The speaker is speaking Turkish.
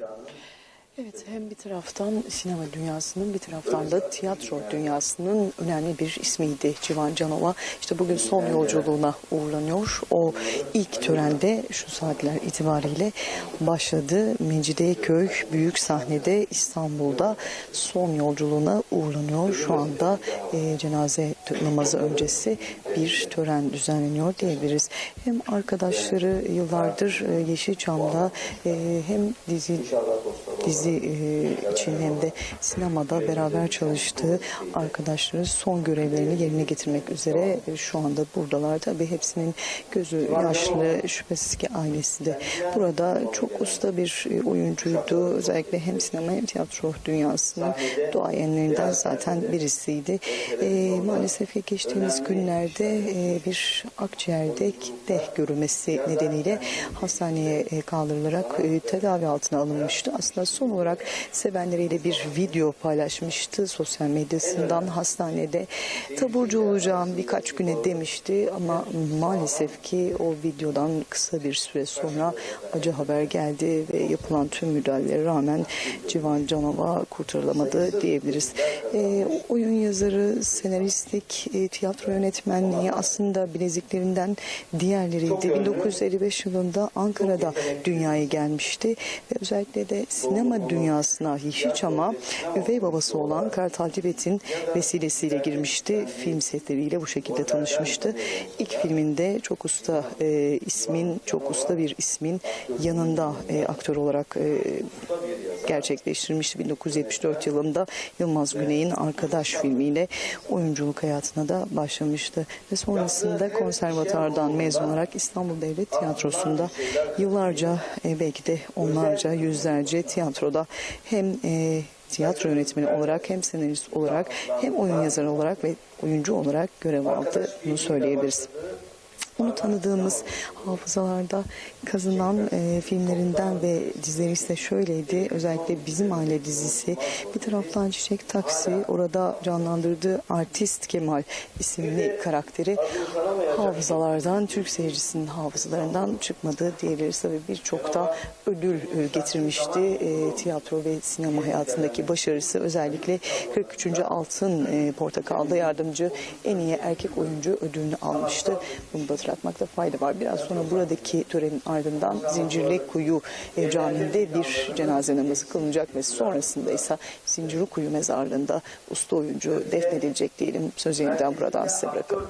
讲ゃ、Evet hem bir taraftan sinema dünyasının bir taraftan da tiyatro dünyasının önemli bir ismiydi Civan Canova. İşte bugün son yolculuğuna uğurlanıyor. O ilk törende şu saatler itibariyle başladı. Mecidiyeköy büyük sahnede İstanbul'da son yolculuğuna uğurlanıyor. Şu anda e, cenaze namazı öncesi bir tören düzenleniyor diyebiliriz. Hem arkadaşları yıllardır e, Yeşilçam'da e, hem dizi dizi e, için hem de sinemada beraber çalıştığı arkadaşları son görevlerini yerine getirmek üzere e, şu anda buradalar. Tabii hepsinin gözü yaşlı şüphesiz ki ailesi de burada çok usta bir e, oyuncuydu. Özellikle hem sinema hem tiyatro dünyasının duayenlerinden zaten birisiydi. E, maalesef geçtiğimiz günlerde e, bir akciğerde kitle görülmesi nedeniyle hastaneye kaldırılarak e, tedavi altına alınmıştı. Aslında son olarak sevenleriyle bir video paylaşmıştı sosyal medyasından hastanede. Taburcu olacağım birkaç güne demişti ama maalesef ki o videodan kısa bir süre sonra acı haber geldi ve yapılan tüm müdahalelere rağmen Civan Canova kurtarılamadı diyebiliriz. E, oyun yazarı, senaristlik, e, tiyatro yönetmenliği aslında bileziklerinden diğerleriydi. 1955 yılında Ankara'da dünyaya gelmişti ve özellikle de sinema dünyasına Yeşilçam'a üvey babası olan Kartal Tibet'in vesilesiyle girmişti. Film setleriyle bu şekilde tanışmıştı. İlk filminde çok usta e, ismin, çok usta bir ismin yanında e, aktör olarak e, gerçekleştirmişti. 1974 yılında Yılmaz Güney'in Arkadaş filmiyle oyunculuk hayatına da başlamıştı. Ve sonrasında konservatuardan mezun olarak İstanbul Devlet Tiyatrosu'nda yıllarca e, belki de onlarca yüzlerce tiyatroda hem e, tiyatro yönetmeni olarak hem senarist olarak hem oyun yazarı olarak ve oyuncu olarak görev aldı. Bunu söyleyebiliriz. Onu tanıdığımız hafızalarda kazınan e, filmlerinden ve dizileri ise şöyleydi. Özellikle Bizim Aile dizisi. Bir taraftan Çiçek Taksi, orada canlandırdığı Artist Kemal isimli karakteri hafızalardan, Türk seyircisinin hafızalarından çıkmadı diyebiliriz. Tabii birçok da ödül e, getirmişti. E, tiyatro ve sinema hayatındaki başarısı özellikle 43. Altın e, Portakal'da yardımcı en iyi erkek oyuncu ödülünü almıştı. Bunu da hatırlatmakta fayda var. Biraz sonra buradaki törenin ardından Zincirli Kuyu e, Camii'nde bir cenaze namazı kılınacak ve sonrasında ise Zincirli Kuyu mezarlığında usta oyuncu defnedilecek diyelim. Sözü buradan size bırakalım.